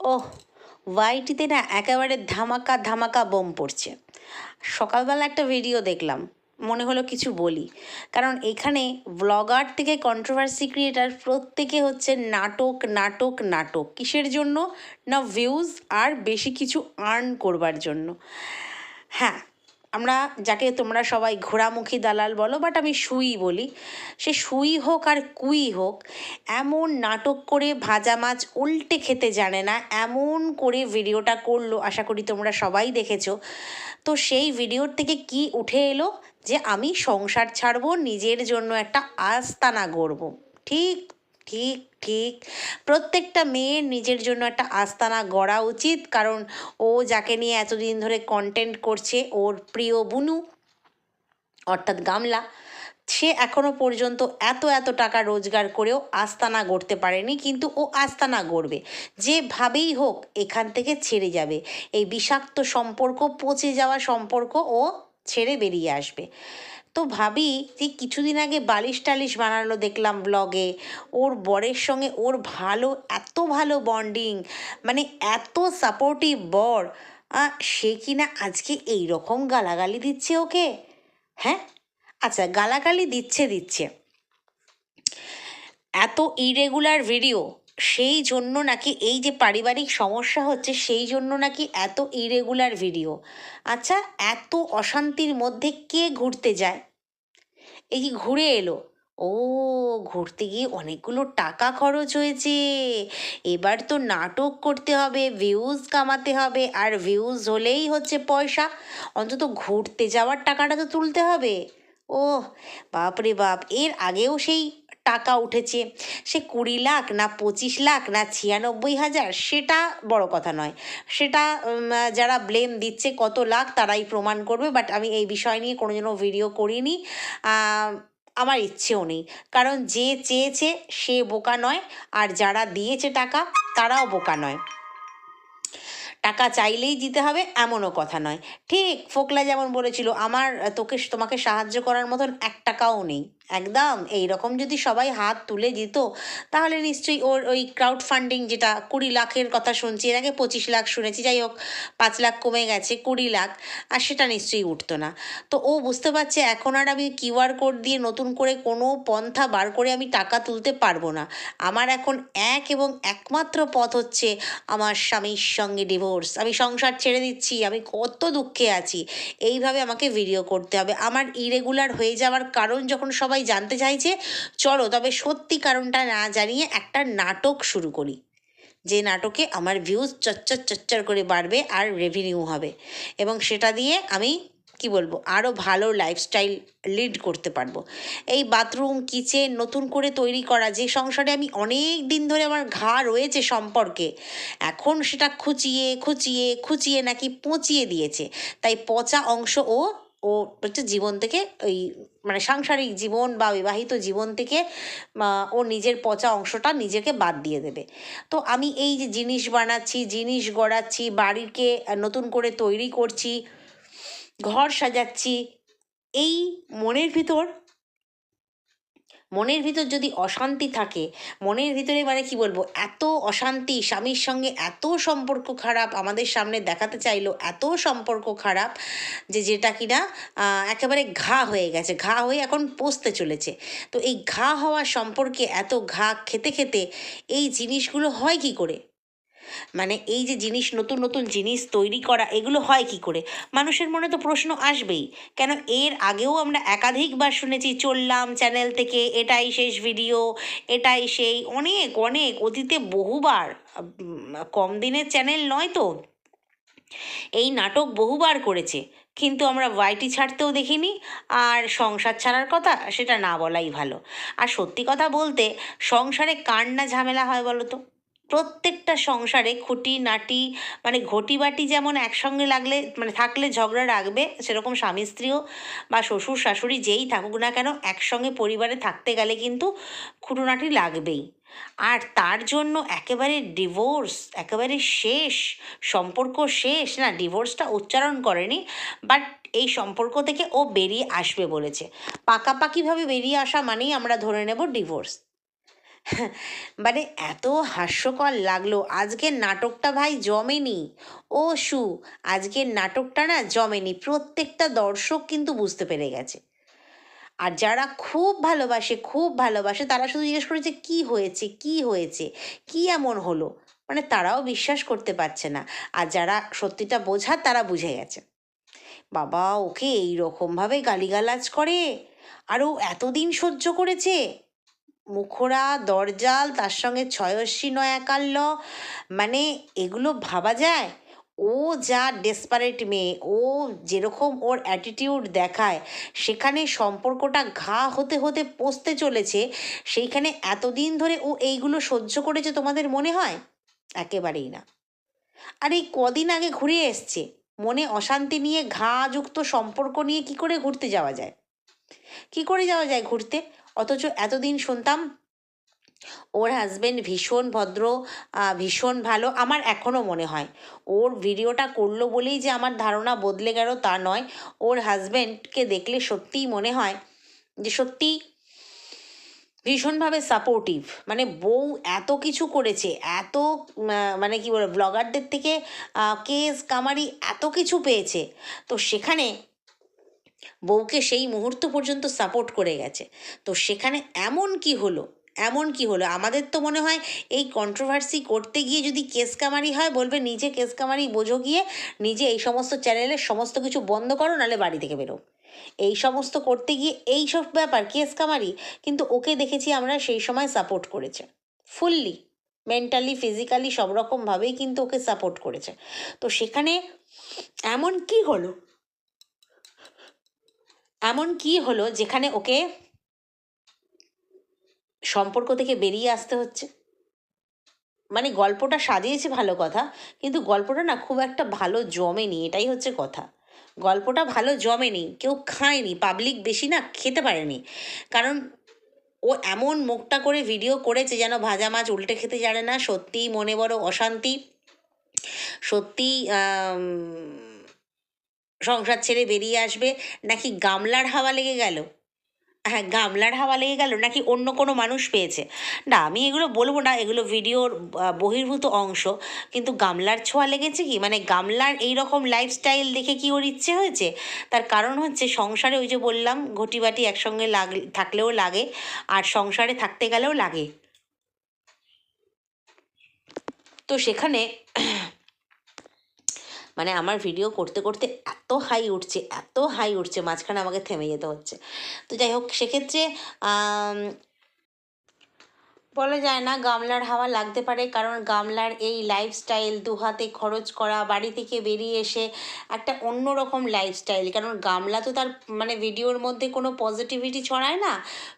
ওহ ওয়াইটিতে না একেবারে ধামাকা ধামাকা বোম পড়ছে। সকালবেলা একটা ভিডিও দেখলাম, মনে হলো কিছু বলি। কারণ এখানে ব্লগার থেকে কন্ট্রোভার্সি ক্রিয়েটার প্রত্যেকে হচ্ছে নাটক নাটক নাটক। কিসের জন্য? না ভিউজ আর বেশি কিছু আর্ন করবার জন্য। হ্যাঁ আমরা, যাকে তোমরা সবাই ঘোড়ামুখী দালাল বলো বাট আমি সুই বলি, সে সুই হোক আর কুই হোক, এমন নাটক করে ভাজা মাছ উল্টে খেতে জানে না, এমন করে ভিডিওটা করল, আশা করি তোমরা সবাই দেখেছ। তো সেই ভিডিওর থেকে কি উঠে এলো? যে আমি সংসার ছাড়বো, নিজের জন্য একটা আস্তানা গড়বো। ঠিক ঠিক ঠিক। প্রত্যেকটা মেয়ের নিজের জন্য একটা আস্তানা গড়া উচিত, কারণ ও যাকে নিয়ে এতদিন ধরে কন্টেন্ট করছে, ওর প্রিয় বুনু, অর্থাৎ গামলা, সে এখনও পর্যন্ত এত এত টাকা রোজগার করেও আস্তানা গড়তে পারেনি, কিন্তু ও আস্তানা গড়বে। যেভাবেই হোক, এখান থেকে ছেড়ে যাবে। এই বিষাক্ত সম্পর্ক, পচে যাওয়া সম্পর্ক ও ছেড়ে বেরিয়ে আসবে। তো ভাবি যে কিছুদিন আগে বালিশ টালিশ বানালো দেখলাম ব্লগে ওর বরের সঙ্গে ওর ভালো, এত ভালো বন্ডিং মানে এত সাপোর্টিভ বর। সে কিনা আজকে এই রকম গালাগালি দিচ্ছে ওকে? হ্যাঁ? আচ্ছা গালাগালি দিচ্ছে দিচ্ছে। এত ইরেগুলার ভিডিও সেই জন্য নাকি এই যে পারিবারিক সমস্যা হচ্ছে, সেই জন্য নাকি এত ইরেগুলার ভিডিও আচ্ছা এত অশান্তির মধ্যে কে ঘুরতে যায়? এই যে ঘুরে এলো। ও, ঘুরতে গিয়ে অনেকগুলো টাকা খরচ হয়েছে। এবার তো নাটক করতে হবে ভিউজ কামাতে হবে, আর ভিউজ হলেই হচ্ছে পয়সা। অন্তত ঘুরতে যাওয়ার টাকাটা তো তুলতে হবে। ও বাপরে বাপ, এর আগেও সেই টাকা উঠেছে। সে কুড়ি লাখ না পঁচিশ লাখ না ছিয়ানব্বই হাজার সেটা বড় কথা নয়। সেটা যারা ব্লেম দিচ্ছে কত লাখ তারাই প্রমাণ করবে বাট আমি এই বিষয় নিয়ে কোনো জন্য ভিডিও করিনি আমার ইচ্ছেও নেই। কারণ যে চেয়েছে সে বোকা নয়, আর যারা দিয়েছে টাকা তারাও বোকা নয়। টাকা চাইলেই দিতে হবে, এমনও কথা নয়। ঠিক ফোকলা যেমন বলেছিল, আমার তোকে, তোমাকে সাহায্য করার মতন এক টাকাও নেই। একদম এই রকম যদি সবাই হাত তুলে দিত, তাহলে নিশ্চয়ই ওর ওই ক্রাউড ফান্ডিং যেটা কুড়ি লাখের কথা শুনছি, এর আগে পঁচিশ লাখ শুনেছি, যাই হোক, পাঁচ লাখ কমে গেছে, কুড়ি লাখ, আর সেটা নিশ্চয়ই উঠতো না। তো ও বুঝতে পারছে, এখন আর আমি কিউআর কোড দিয়ে নতুন করে কোনো পন্থা বার করে আমি টাকা তুলতে পারব না। আমার এখন এক এবং একমাত্র পথ হচ্ছে আমার স্বামীর সঙ্গে ডিভোর্স আমি সংসার ছেড়ে দিচ্ছি, আমি কত দুঃখে আছি। এইভাবে আমাকে ভিডিও করতে হবে। আমার ইরেগুলার হয়ে যাওয়ার কারণ যখন সবাই জানতে চাইছে চলো তবে সত্যি কারণটা না জানিয়ে একটা নাটক শুরু করি। যে নাটকে আমার ভিউজ চচ্চর চচ্চর করে বাড়বে আর রেভিনিউ হবে। এবং সেটা দিয়ে আমি, কি বলব আরও ভালো লাইফস্টাইল লিড করতে পারব। এই বাথরুম কিচেন নতুন করে তৈরি করা, যে সংসারে আমি অনেক দিন ধরে আমার ঘা রয়েছে সম্পর্কে, এখন সেটা খুচিয়ে খুচিয়ে খুচিয়ে নাকি পচিয়ে দিয়েছে। তাই পচা অংশ ও ও হচ্ছে জীবন থেকে ওই মানে সাংসারিক জীবন বা বিবাহিত জীবন থেকে ও নিজের পচা অংশটা নিজেকে বাদ দিয়ে দেবে। তো আমি এই যে জিনিস বানাচ্ছি, জিনিস গড়াচ্ছি, বাড়িকে নতুন করে তৈরি করছি, ঘর সাজাচ্ছি, এই মনের ভিতর মনের ভিতর যদি অশান্তি থাকে, মনের ভিতরে মানে কি বলব, এত অশান্তি, স্বামীর সঙ্গে এত সম্পর্ক খারাপ, আমাদের সামনে দেখাতে চাইলো এত সম্পর্ক খারাপ যে যেটা কিনা না একেবারে ঘা হয়ে গেছে, ঘা হয়ে এখন পসতে চলেছে। তো এই ঘা হওয়া সম্পর্কে এত ঘা খেতে খেতে এই জিনিসগুলো হয় কি করে? মানে এই যে জিনিস, নতুন নতুন জিনিস তৈরি করা, এগুলো হয় কি করে? মানুষের মনে তো প্রশ্ন আসবেই। কেন এর আগেও আমরা একাধিকবার শুনেছি, চললাম চ্যানেল থেকে, এটাই শেষ ভিডিও এটাই সেই, অনেক অনেক, অতীতে বহুবার, কম দিনের চ্যানেল নয় তো। এই নাটক বহুবার করেছে, কিন্তু আমরা ওয়াইটি ছাড়তেও দেখিনি, আর সংসার ছাড়ার কথা সেটা না বলাই ভালো। আর সত্যি কথা বলতে, সংসারে কার না ঝামেলা হয় বলো তো প্রত্যেকটা সংসারে খুঁটি, নাটি মানে ঘটি বাটি যেমন একসঙ্গে লাগলে মানে থাকলে ঝগড়া রাখবে, সেরকম স্বামী স্ত্রীও বা শ্বশুর, শাশুড়ি যেই থাকুক না কেন একসঙ্গে পরিবারে থাকতে গেলে কিন্তু খুঁটোনাটি লাগবেই। আর তার জন্য একেবারে ডিভোর্স, একেবারে শেষ, সম্পর্ক শেষ, না ডিভোর্সটা উচ্চারণ করেনি, বাট এই সম্পর্ক থেকে ও বেরিয়ে আসবে বলেছে। পাকাপাকিভাবে বেরিয়ে আসা মানেই আমরা ধরে নেব ডিভোর্স। মানে এত হাস্যকর লাগল। আজকের নাটকটা ভাই জমেনি। ও সু, আজকের নাটকটা না জমেনি। প্রত্যেকটা দর্শক কিন্তু বুঝতে পেরে গেছে। আর যারা খুব ভালোবাসে খুব ভালোবাসে, তারা শুধু জিজ্ঞেস করেছে কি হয়েছে কি হয়েছে, কি এমন হলো? মানে তারাও বিশ্বাস করতে পারছে না। আর যারা সত্যিটা বোঝার, তারা বুঝে গেছে। বাবা, ওকে এই রকমভাবে গালিগালাজ করে? আর ও এতদিন সহ্য করেছে? মুখরা দরজাল, তার সঙ্গে ছয়স্বী নয়াকাল্য মানে এগুলো ভাবা যায়? ও যা ডেসপারেট মেয়ে, ও যেরকম ওর অ্যাটিটিউড দেখায়, সেখানে সম্পর্কটা ঘা হতে হতে পচতে চলেছে, সেইখানে এতদিন ধরে ও এইগুলো সহ্য করেছে তোমাদের মনে হয়? একেবারেই না। আর এই কদিন আগে ঘুরে এসছে, মনে অশান্তি নিয়ে ঘাযুক্ত সম্পর্ক নিয়ে কি করে ঘুরতে যাওয়া যায়? কি করে যাওয়া যায় ঘুরতে? অথচ এতদিন শুনতাম, ওর হাজবেন্ড ভীষণ ভদ্র ভীষণ ভালো, আমার এখনও মনে হয়। ওর ভিডিওটা করল বলেই যে আমার ধারণা বদলে গেল তা নয়। ওর হাজব্যান্ডকে দেখলে সত্যিই মনে হয় যে সত্যি ভীষণভাবে সাপোর্টিভ মানে বউ এত কিছু করেছে, এত মানে কি বলে ব্লগারদের থেকে কেস কামারি এত কিছু পেয়েছে। তো সেখানে বউকে সেই মুহূর্ত পর্যন্ত সাপোর্ট করে গেছে। তো সেখানে এমন কি হলো? এমন কি হলো? আমাদের তো মনে হয় এই কন্ট্রোভার্সি করতে গিয়ে যদি কেস কামারি হয়, বলবে নিজে কেস কামারি বোঝো গিয়ে, নিজে এই সমস্ত চ্যানেলের সমস্ত কিছু বন্ধ করো, নাহলে বাড়ি থেকে বেরো। এই সমস্ত করতে গিয়ে এই সব ব্যাপার কেস কামারি, কিন্তু ওকে দেখেছি আমরা সেই সময় সাপোর্ট করেছে। ফুললি মেন্টালি ফিজিক্যালি সব রকমভাবেই কিন্তু ওকে সাপোর্ট করেছে। তো সেখানে এমন কি হলো? এমন কি হলো যেখানে ওকে সম্পর্ক থেকে বেরিয়ে আসতে হচ্ছে? মানে গল্পটা সাজিয়েছে ভালো কথা, কিন্তু গল্পটা না খুব একটা ভালো জমেনি, এটাই হচ্ছে কথা। গল্পটা ভালো জমেনি, কেউ খায়নি পাবলিক বেশি না খেতে পারেনি। কারণ ও এমন মুখটা করে ভিডিও করেছে যেন ভাজা মাছ উল্টে খেতে জানে না, সত্যিই মনে বড় অশান্তি। সত্যি সংসার ছেড়ে বেরিয়ে আসবে, নাকি গামলার হাওয়া লেগে গেল? হ্যাঁ গামলার হাওয়া লেগে গেল, নাকি অন্য কোনো মানুষ পেয়েছে? না, আমি এগুলো বলব না, এগুলো ভিডিওর বহির্ভূত অংশ। কিন্তু গামলার ছোঁয়া লেগেছে কি? মানে গামলার এই রকম লাইফস্টাইল দেখে কি ওর ইচ্ছে হয়েছে? তার কারণ হচ্ছে সংসারে ওই যে বললাম ঘটি বাটি একসঙ্গে লাগ, থাকলেও লাগে, আর সংসারে থাকতে গেলেও লাগে। তো সেখানে মানে আমার ভিডিও করতে করতে এত হাই উঠছে, এত হাই উঠছে, মাঝখানে আমাকে থেমে যেতে হচ্ছে। তো যাই হোক, সেক্ষেত্রে বলা যায় না গামলার হাওয়া লাগতে পারে, কারণ গামলার এই লাইফস্টাইল দু হাতে খরচ করা, বাড়ি থেকে বেরিয়ে এসে একটা অন্যরকম লাইফস্টাইল কারণ গামলা তো তার মানে ভিডিওর মধ্যে কোনো পজিটিভিটি ছড়ায় না,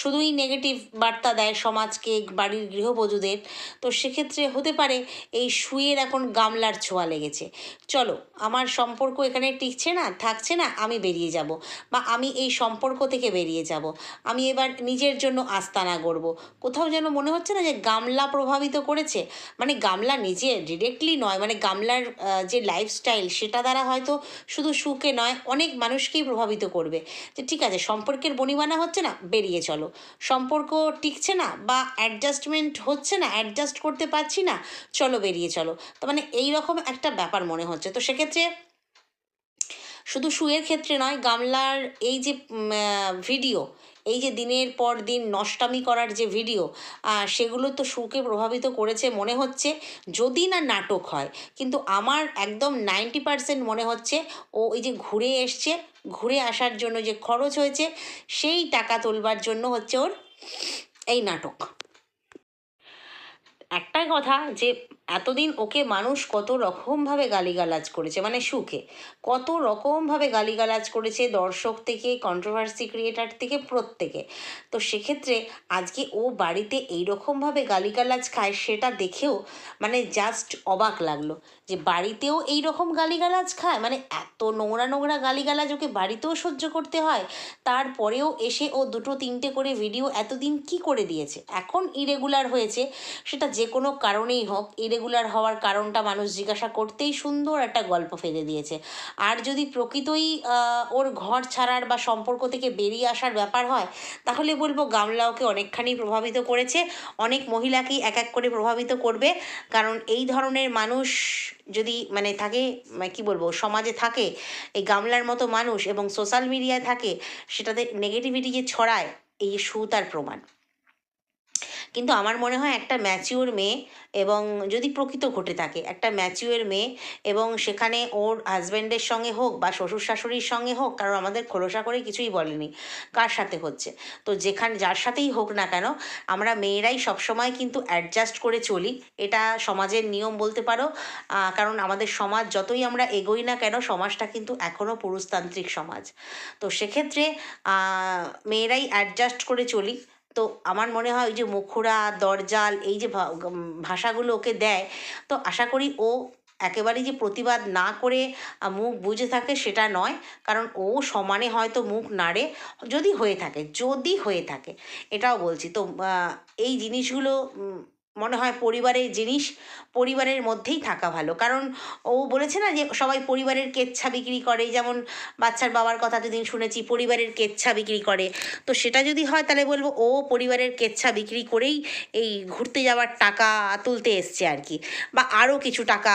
শুধুই নেগেটিভ বার্তা দেয় সমাজকে, বাড়ির গৃহবধূদের। তো সেক্ষেত্রে হতে পারে এই শুয়ের এখন গামলার ছোঁয়া লেগেছে। চলো, আমার সম্পর্ক এখানে টিকছে না, থাকছে না, আমি বেরিয়ে যাব। বা আমি এই সম্পর্ক থেকে বেরিয়ে যাব। আমি এবার নিজের জন্য আস্তানা গড়ব। কোথাও যেন মনে হচ্ছে না যে গামলা প্রভাবিত করেছে মানে গামলা নিজে ডিরেক্টলি নয় মানে গামলার যে লাইফস্টাইল সেটা দ্বারা হয়তো শুধু সুখে নয়, অনেক মানুষকেই প্রভাবিত করবে। যে ঠিক আছে, সম্পর্কের বনিবানা হচ্ছে না, বেরিয়ে চলো। সম্পর্ক টিকছে না বা অ্যাডজাস্টমেন্ট হচ্ছে না অ্যাডজাস্ট করতে পারছি না, চলো বেরিয়ে চলো। তো মানে এই রকম একটা ব্যাপার মনে হচ্ছে। তো সেক্ষেত্রে শুধু শুয়ের ক্ষেত্রে নয়, গামলার এই যে ভিডিও, এই যে দিনের পর দিন নষ্টামি করার যে ভিডিও সেগুলো তো সুকে প্রভাবিত করেছে মনে হচ্ছে, যদি না নাটক হয়। কিন্তু আমার একদম নাইনটি পার্সেন্ট মনে হচ্ছে, ও এই যে ঘুরে এসছে, ঘুরে আসার জন্য যে খরচ হয়েছে, সেই টাকা তোলবার জন্য হচ্ছে ওর এই নাটক। একটাই কথা যে এতদিন ওকে মানুষ কত রকমভাবে গালিগালাজ করেছে মানে সুখে। কত রকমভাবে গালিগালাজ করেছে দর্শক থেকে কন্ট্রোভার্সি ক্রিয়েটার থেকে, প্রত্যেকে। তো সেক্ষেত্রে আজকে ও বাড়িতে এই রকমভাবে গালিগালাজ খায় সেটা দেখেও মানে জাস্ট অবাক লাগল যে বাড়িতেও এই রকম গালিগালাজ খায়। মানে এত নোংরা নোংরা গালিগালাজ ওকে বাড়িতেও সহ্য করতে হয়, তারপরেও এসে ও দুটো তিনটে করে ভিডিও এতদিন কি করে দিয়েছে? এখন ইরেগুলার হয়েছে, সেটা যে যে কোনো কারণেই হোক ইরেগুলার হওয়ার কারণটা মানুষ জিজ্ঞাসা করতেই সুন্দর একটা গল্প ফেলে দিয়েছে। আর যদি প্রকৃতই ওর ঘর ছাড়ার বা সম্পর্ক থেকে বেরিয়ে আসার ব্যাপার হয়, তাহলে বলব গামলাওকে অনেকখানি প্রভাবিত করেছে। অনেক মহিলাকেই এক এক করে প্রভাবিত করবে। কারণ এই ধরনের মানুষ যদি মানে থাকে মানে কি বলব, সমাজে থাকে, এই গামলার মতো মানুষ এবং সোশ্যাল মিডিয়ায় থাকে, সেটাতে নেগেটিভিটি যে ছড়ায়, এই যে সু তার প্রমাণ। কিন্তু আমার মনে হয় একটা ম্যাচিওর মেয়ে এবং যদি প্রকৃত ঘটে থাকে, একটা ম্যাচিওর মেয়ে এবং সেখানে ওর হাজব্যান্ডের সঙ্গে হোক বা শ্বশুর শাশুড়ির সঙ্গে হোক, কারণ আমাদের খোলসা করে কিছুই বলেনি কার সাথে হচ্ছে। তো যেখানে যার সাথেই হোক না কেন, আমরা মেয়েরাই সবসময় কিন্তু অ্যাডজাস্ট করে চলি। এটা সমাজের নিয়ম বলতে পারো। কারণ আমাদের সমাজ যতই আমরা এগোই না কেন, সমাজটা কিন্তু এখনও পুরুষতান্ত্রিক সমাজ। তো সেক্ষেত্রে মেয়েরাই অ্যাডজাস্ট করে চলি। তো আমার মনে হয় ওই যে মুখুরা, দরজাল এই যে ভাষাগুলো ওকে দেয়, তো আশা করি ও একেবারে যে প্রতিবাদ না করে মুখ বুঝে থাকে সেটা নয়। কারণ ও সমানে হয়তো মুখ নাড়ে, যদি হয়ে থাকে, যদি হয়ে থাকে, এটাও বলছি। তো এই জিনিসগুলো মনে হয় পরিবারের জিনিস পরিবারের মধ্যেই থাকা ভালো। কারণ ও বলেছে না যে সবাই পরিবারের কেচ্ছা বিক্রি করে, যেমন বাচ্চার বাবার কথা যেদিন শুনেছি পরিবারের কেচ্ছা বিক্রি করে। তো সেটা যদি হয় তাহলে বলব ও পরিবারের কেচ্ছা বিক্রি করেই এই ঘুরতে যাওয়ার টাকা তুলতে এসছে আর কি। বা আরও কিছু টাকা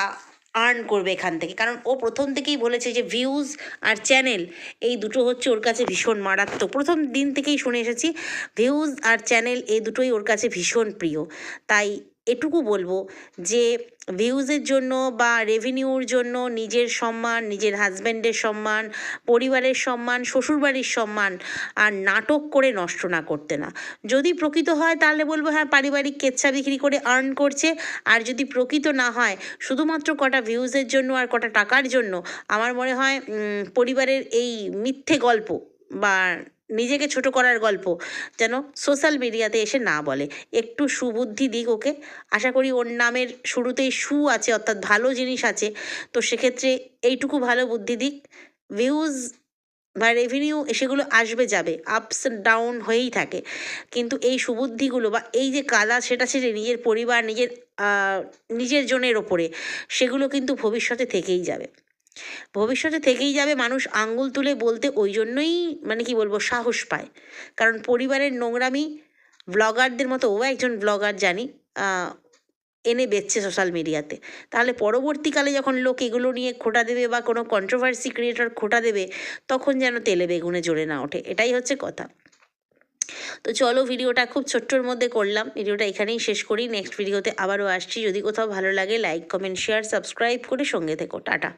আর্ন করবে এখান থেকে। কারণ ও প্রথম থেকেই বলেছে যে ভিউজ আর চ্যানেল এই দুটো হচ্ছে ওর কাছে ভীষণ মারাত্মক। প্রথম দিন থেকেই শুনে এসেছি ভিউজ আর চ্যানেল এই দুটোই ওর কাছে ভীষণ প্রিয়। তাই এটুকু বলব যে ভিউজের জন্য বা রেভিনিউর জন্য নিজের সম্মান, নিজের হাজব্যান্ডের সম্মান, পরিবারের সম্মান, শ্বশুরবাড়ির সম্মান আর নাটক করে নষ্ট না করতে না। যদি প্রকৃত হয় তাহলে বলব হ্যাঁ পারিবারিক কেচ্ছা বিক্রি করে আর্ন করছে। আর যদি প্রকৃত না হয়, শুধুমাত্র কটা ভিউজের জন্য আর কটা টাকার জন্য, আমার মনে হয় পরিবারের এই মিথ্যে গল্প বা নিজেকে ছোট করার গল্প, যেন সোশ্যাল মিডিয়াতে এসে না বলে। একটু সুবুদ্ধি দিক ওকে। আশা করি ওর নামের শুরুতেই সু আছে, অর্থাৎ ভালো জিনিস আছে। তো সেক্ষেত্রে এইটুকু ভালো বুদ্ধি দিক। ভিউজ বা রেভিনিউ সেগুলো আসবে, যাবে। আপস ডাউন হয়েই থাকে। কিন্তু এই সুবুদ্ধিগুলো বা এই যে কাদা, সেটা ছেড়ে নিজের পরিবার, নিজের নিজের জনের ওপরে, সেগুলো কিন্তু ভবিষ্যতে থেকেই যাবে। ভবিষ্যতে থেকেই যাবে মানুষ আঙ্গুল তুলে বলতে ওই জন্যই মানে কি বলব, সাহস পায়। কারণ পরিবারের নোংরামি ব্লগারদের মতো, ও একজন ব্লগার জানি এনে বেচছে সোশ্যাল মিডিয়াতে তাহলে পরবর্তীকালে যখন লোক এগুলো নিয়ে খোটা দেবে বা কোনো কন্ট্রোভার্সি ক্রিয়েটর খোটা দেবে, তখন যেন তেলে বেগুনে জ্বলে না ওঠে। এটাই হচ্ছে কথা। তো চলো ভিডিওটা খুব ছোট্টর মধ্যে করলাম। ভিডিওটা এখানেই শেষ করি। নেক্সট ভিডিওতে আবারও আসছি। যদি কোথাও ভালো লাগে লাইক কমেন্ট শেয়ার সাবস্ক্রাইব করে সঙ্গে থেকো। টাটা।